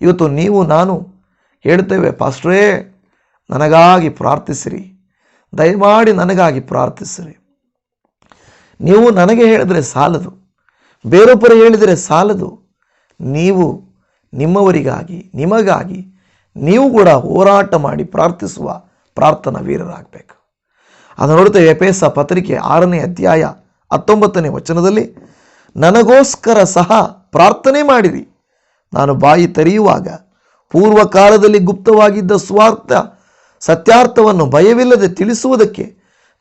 ಇವತ್ತು ನೀವು, ನಾನು ಹೇಳ್ತೇವೆ ಪಾಸ್ಟ್ರೇ, ನನಗಾಗಿ ಪ್ರಾರ್ಥಿಸಿರಿ. ದಯಮಾಡಿ ನನಗಾಗಿ ಪ್ರಾರ್ಥಿಸಿರಿ. ನೀವು ನನಗೆ ಹೇಳಿದರೆ ಸಾಲದು, ಬೇರೊಬ್ಬರು ಹೇಳಿದರೆ ಸಾಲದು. ನೀವು ನಿಮ್ಮವರಿಗಾಗಿ, ನಿಮಗಾಗಿ ನೀವು ಕೂಡ ಹೋರಾಟ ಮಾಡಿ ಪ್ರಾರ್ಥಿಸುವ ಪ್ರಾರ್ಥನಾ ವೀರರಾಗಬೇಕು. ಅದು ನೋಡುತ್ತೇವೆ ಎಪೇಸ ಪತ್ರಿಕೆ ಆರನೇ ಅಧ್ಯಾಯ ಹತ್ತೊಂಬತ್ತನೇ ವಚನದಲ್ಲಿ, ನನಗೋಸ್ಕರ ಸಹ ಪ್ರಾರ್ಥನೆ ಮಾಡಿರಿ. ನಾನು ಬಾಯಿ ತೆರೆಯುವಾಗ ಪೂರ್ವ ಕಾಲದಲ್ಲಿ ಗುಪ್ತವಾಗಿದ್ದ ಸ್ವಾರ್ಥ, ಸತ್ಯಾರ್ಥವನ್ನು ಭಯವಿಲ್ಲದೆ ತಿಳಿಸುವುದಕ್ಕೆ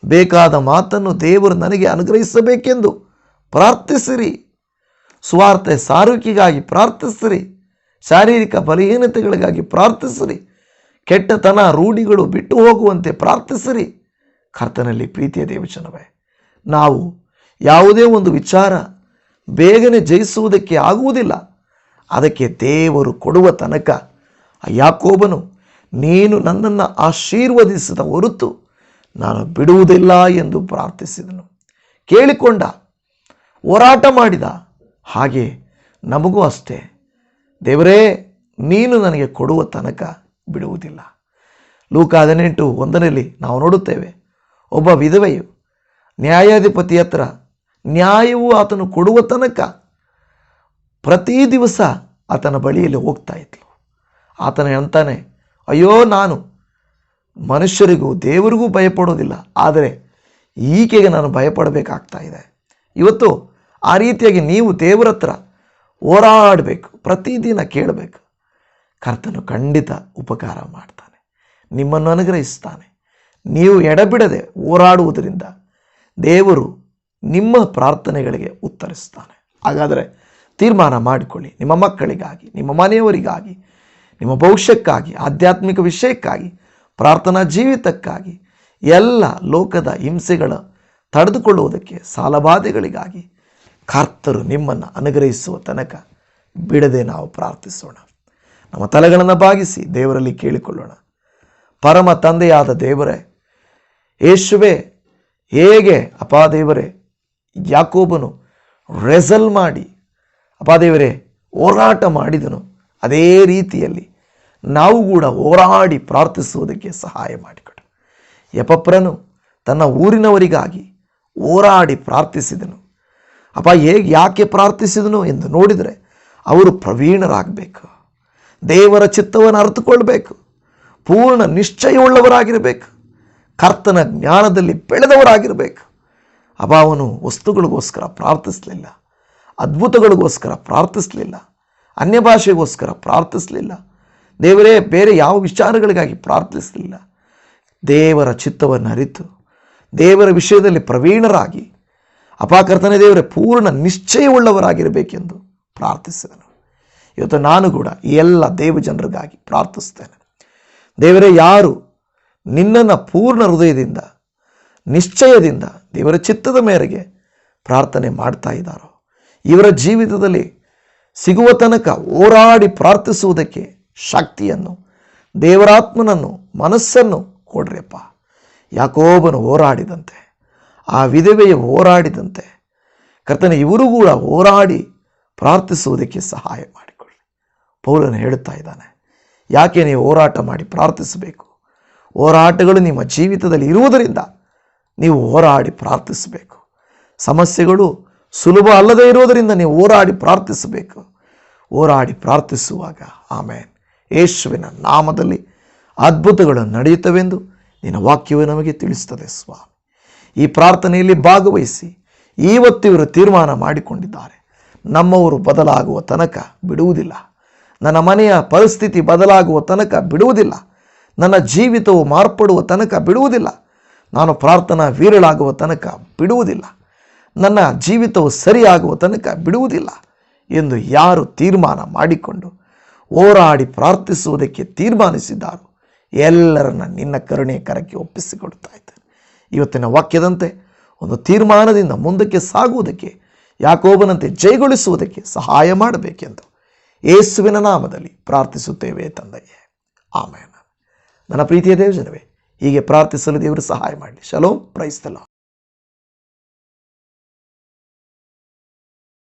ಬೇಕಾದ ಮಾತನ್ನು ದೇವರು ನನಗೆ ಅನುಗ್ರಹಿಸಬೇಕೆಂದು ಪ್ರಾರ್ಥಿಸಿರಿ. ಸ್ವಾರ್ಥ ಸಾರುಕಿಗಾಗಿ ಪ್ರಾರ್ಥಿಸ್ರಿ. ಶಾರೀರಿಕ ಬಲಹೀನತೆಗಳಿಗಾಗಿ ಪ್ರಾರ್ಥಿಸ್ರಿ. ಕೆಟ್ಟತನ, ರೂಢಿಗಳು ಬಿಟ್ಟು ಹೋಗುವಂತೆ ಪ್ರಾರ್ಥಿಸಿರಿ. ಕರ್ತನಲ್ಲಿ ಪ್ರೀತಿಯ ದೇವಚನವೇ ನಾವು ಯಾವುದೇ ಒಂದು ವಿಚಾರ ಬೇಗನೆ ಜಯಿಸುವುದಕ್ಕೆ ಆಗುವುದಿಲ್ಲ. ಅದಕ್ಕೆ ದೇವರು ಕೊಡುವ ತನಕ ಯಾಕೋಬನು, ನೀನು ನನ್ನನ್ನು ಆಶೀರ್ವದಿಸಿದ ಹೊರತು ನಾನು ಬಿಡುವುದಿಲ್ಲ ಎಂದು ಪ್ರಾರ್ಥಿಸಿದನು. ಕೇಳಿಕೊಂಡ, ಹೋರಾಟ ಮಾಡಿದ. ಹಾಗೆ ನಮಗೂ ಅಷ್ಟೇ. ದೇವರೇ, ನೀನು ನನಗೆ ಕೊಡುವ ತನಕ ಬಿಡುವುದಿಲ್ಲ. ಲೂಕ ಹದಿನೆಂಟು ಒಂದರಲ್ಲಿ ನಾವು ನೋಡುತ್ತೇವೆ, ಒಬ್ಬ ವಿಧವೆಯು ನ್ಯಾಯಾಧಿಪತಿ ಹತ್ರ ನ್ಯಾಯವು ಆತನು ಕೊಡುವ ತನಕ ಪ್ರತಿ ದಿವಸ ಆತನ ಬಳಿಯಲ್ಲಿ ಹೋಗ್ತಾ ಇದ್ಲು. ಆತನ ಅಂತಾನೆ, ಅಯ್ಯೋ, ನಾನು ಮನುಷ್ಯರಿಗೂ ದೇವರಿಗೂ ಭಯಪಡೋದಿಲ್ಲ ಆದರೆ ಈಕೆಗೆ ನಾನು ಭಯಪಡಬೇಕಾಗ್ತಾ ಇದೆ. ಇವತ್ತು ಆ ರೀತಿಯಾಗಿ ನೀವು ದೇವರ ಹತ್ರ ಹೋರಾಡಬೇಕು, ಪ್ರತಿದಿನ ಕೇಳಬೇಕು. ಕರ್ತನು ಖಂಡಿತ ಉಪಕಾರ ಮಾಡ್ತಾನೆ. ನಿಮ್ಮನ್ನು ಅನುಗ್ರಹಿಸ್ತಾನೆ. ನೀವು ಎಡಬಿಡದೆ ಹೋರಾಡುವುದರಿಂದ ದೇವರು ನಿಮ್ಮ ಪ್ರಾರ್ಥನೆಗಳಿಗೆ ಉತ್ತರಿಸ್ತಾನೆ. ಹಾಗಾದರೆ ತೀರ್ಮಾನ ಮಾಡಿಕೊಳ್ಳಿ. ನಿಮ್ಮ ಮಕ್ಕಳಿಗಾಗಿ, ನಿಮ್ಮ ಮನೆಯವರಿಗಾಗಿ, ನಿಮ್ಮ ಭವಿಷ್ಯಕ್ಕಾಗಿ, ಆಧ್ಯಾತ್ಮಿಕ ವಿಷಯಕ್ಕಾಗಿ, ಪ್ರಾರ್ಥನಾ ಜೀವಿತಕ್ಕಾಗಿ, ಎಲ್ಲ ಲೋಕದ ಹಿಂಸೆಗಳ ತಡೆದುಕೊಳ್ಳುವುದಕ್ಕೆ ಸಾಲಬಾಧೆಗಳಿಗಾಗಿ ಕರ್ತರು ನಿಮ್ಮನ್ನು ಅನುಗ್ರಹಿಸುವ ತನಕ ಬಿಡದೆ ನಾವು ಪ್ರಾರ್ಥಿಸೋಣ. ನಮ್ಮ ತಲೆಗಳನ್ನು ಬಾಗಿಸಿ ದೇವರಲ್ಲಿ ಕೇಳಿಕೊಳ್ಳೋಣ. ಪರಮ ತಂದೆಯಾದ ದೇವರೇ, ಯೇಸುವೆ, ಹೇಗೆ ಅಪಾದೇವರೇ ಯಾಕೋಬನು ರೆಸಲ್ ಮಾಡಿ ಅಪಾದೇವರೇ ಹೋರಾಟ ಮಾಡಿದನು. ಅದೇ ರೀತಿಯಲ್ಲಿ ನಾವು ಕೂಡ ಹೋರಾಡಿ ಪ್ರಾರ್ಥಿಸುವುದಕ್ಕೆ ಸಹಾಯ ಮಾಡಿಕೊಡು. ಯಪಪ್ರನು ತನ್ನ ಊರಿನವರಿಗಾಗಿ ಹೋರಾಡಿ ಪ್ರಾರ್ಥಿಸಿದನು. ಅಪ್ಪ, ಹೇಗೆ ಯಾಕೆ ಪ್ರಾರ್ಥಿಸಿದನು ಎಂದು ನೋಡಿದರೆ ಅವರು ಪ್ರವೀಣರಾಗಬೇಕು. ದೇವರ ಚಿತ್ತವನ್ನು ಅರ್ಥಕೊಳ್ಬೇಕು ಪೂರ್ಣ ನಿಶ್ಚಯವುಳ್ಳವರಾಗಿರಬೇಕು. ಕರ್ತನ ಜ್ಞಾನದಲ್ಲಿ ಬೆಳೆದವರಾಗಿರಬೇಕು. ಅಪ್ಪ, ಅವನು ವಸ್ತುಗಳಿಗೋಸ್ಕರ ಪ್ರಾರ್ಥಿಸಲಿಲ್ಲ. ಅದ್ಭುತಗಳಿಗೋಸ್ಕರ ಪ್ರಾರ್ಥಿಸಲಿಲ್ಲ. ಅನ್ಯ ಭಾಷೆಗೋಸ್ಕರ ಪ್ರಾರ್ಥಿಸಲಿಲ್ಲ. ದೇವರೇ, ಬೇರೆ ಯಾವ ವಿಚಾರಗಳಿಗಾಗಿ ಪ್ರಾರ್ಥಿಸಲಿಲ್ಲ? ದೇವರ ಚಿತ್ತವನ್ನು ಅರಿತು ದೇವರ ವಿಷಯದಲ್ಲಿ ಪ್ರವೀಣರಾಗಿ ಅಪಾಕರ್ತನೆ ದೇವರೇ, ಪೂರ್ಣ ನಿಶ್ಚಯವುಳ್ಳವರಾಗಿರಬೇಕೆಂದು ಪ್ರಾರ್ಥಿಸಿದನು ಇವತ್ತು ನಾನು ಕೂಡ ಈ ಎಲ್ಲ ದೇವ ಜನರಿಗಾಗಿ ಪ್ರಾರ್ಥಿಸ್ತೇನೆ ದೇವರೇ, ಯಾರು ನಿನ್ನನ್ನು ಪೂರ್ಣ ಹೃದಯದಿಂದ, ನಿಶ್ಚಯದಿಂದ ದೇವರ ಚಿತ್ತದ ಮೇರೆಗೆ ಪ್ರಾರ್ಥನೆ ಮಾಡ್ತಾ ಇದ್ದಾರೋ, ಇವರ ಜೀವಿತದಲ್ಲಿ ಸಿಗುವ ತನಕ ಹೋರಾಡಿ ಪ್ರಾರ್ಥಿಸುವುದಕ್ಕೆ ಶಕ್ತಿಯನ್ನು, ದೇವರಾತ್ಮನನ್ನು, ಮನಸ್ಸನ್ನು ಕೊಡ್ರಿಯಪ್ಪ. ಯಾಕೋಬನು ಹೋರಾಡಿದಂತೆ ಆ ವಿಧವೆಯ ಹೋರಾಡಿದಂತೆ ಕರ್ತನ ಇವರು ಕೂಡ ಹೋರಾಡಿ ಪ್ರಾರ್ಥಿಸುವುದಕ್ಕೆ ಸಹಾಯ ಮಾಡಿಕೊಳ್ಳಿ. ಪೌಲನು ಹೇಳುತ್ತಾ ಇದ್ದಾನೆ, ಯಾಕೆ ನೀವು ಹೋರಾಟ ಮಾಡಿ ಪ್ರಾರ್ಥಿಸಬೇಕು? ಹೋರಾಟಗಳು ನಿಮ್ಮ ಜೀವಿತದಲ್ಲಿ ಇರುವುದರಿಂದ ನೀವು ಹೋರಾಡಿ ಪ್ರಾರ್ಥಿಸಬೇಕು. ಸಮಸ್ಯೆಗಳು ಸುಲಭ ಅಲ್ಲದೇ ಇರುವುದರಿಂದ ನೀವು ಹೋರಾಡಿ ಪ್ರಾರ್ಥಿಸಬೇಕು. ಹೋರಾಡಿ ಪ್ರಾರ್ಥಿಸುವಾಗ ಆಮೇಲೆ ಯೇಸುವಿನ ನಾಮದಲ್ಲಿ ಅದ್ಭುತಗಳು ನಡೆಯುತ್ತವೆಂದು ನಿನ್ನ ವಾಕ್ಯವೇ ನಮಗೆ ತಿಳಿಸುತ್ತದೆ, ಸ್ವಾಮಿ. ಈ ಪ್ರಾರ್ಥನೆಯಲ್ಲಿ ಭಾಗವಹಿಸಿ ಇವತ್ತಿವರು ತೀರ್ಮಾನ ಮಾಡಿಕೊಂಡಿದ್ದಾರೆ. ನಮ್ಮವರು ಬದಲಾಗುವ ತನಕ ಬಿಡುವುದಿಲ್ಲ. ನನ್ನ ಮನೆಯ ಪರಿಸ್ಥಿತಿ ಬದಲಾಗುವ ತನಕ ಬಿಡುವುದಿಲ್ಲ. ನನ್ನ ಜೀವಿತವು ಮಾರ್ಪಡುವ ತನಕ ಬಿಡುವುದಿಲ್ಲ. ನಾನು ಪ್ರಾರ್ಥನಾ ವೀರಳಾಗುವ ತನಕ ಬಿಡುವುದಿಲ್ಲ. ನನ್ನ ಜೀವಿತವು ಸರಿಯಾಗುವ ತನಕ ಬಿಡುವುದಿಲ್ಲ ಎಂದು ಯಾರು ತೀರ್ಮಾನ ಮಾಡಿಕೊಂಡು ಹೋರಾಡಿ ಪ್ರಾರ್ಥಿಸುವುದಕ್ಕೆ ತೀರ್ಮಾನಿಸಿದ್ದಾರೋ ಎಲ್ಲರನ್ನ ನಿನ್ನ ಕರುಣೆ ಕರಕ್ಕೆ ಒಪ್ಪಿಸಿಕೊಡ್ತಾ ಇವತ್ತಿನ ವಾಕ್ಯದಂತೆ ಒಂದು ತೀರ್ಮಾನದಿಂದ ಮುಂದಕ್ಕೆ ಸಾಗುವುದಕ್ಕೆ, ಯಾಕೋಬನಂತೆ ಜಯಗೊಳಿಸುವುದಕ್ಕೆ ಸಹಾಯ ಮಾಡಬೇಕೆಂದು ಯೇಸುವಿನ ನಾಮದಲ್ಲಿ ಪ್ರಾರ್ಥಿಸುತ್ತೇವೆ ತಂದೆಯೇ. ಆಮೇಲೆ ನನ್ನ ಪ್ರೀತಿಯ ದೇವಜನವೇ, ಹೀಗೆ ಪ್ರಾರ್ಥಿಸಲು ದೇವರು ಸಹಾಯ ಮಾಡಲಿ. ಶಲೋ ಪ್ರೈಸ್ತಲ್ಲ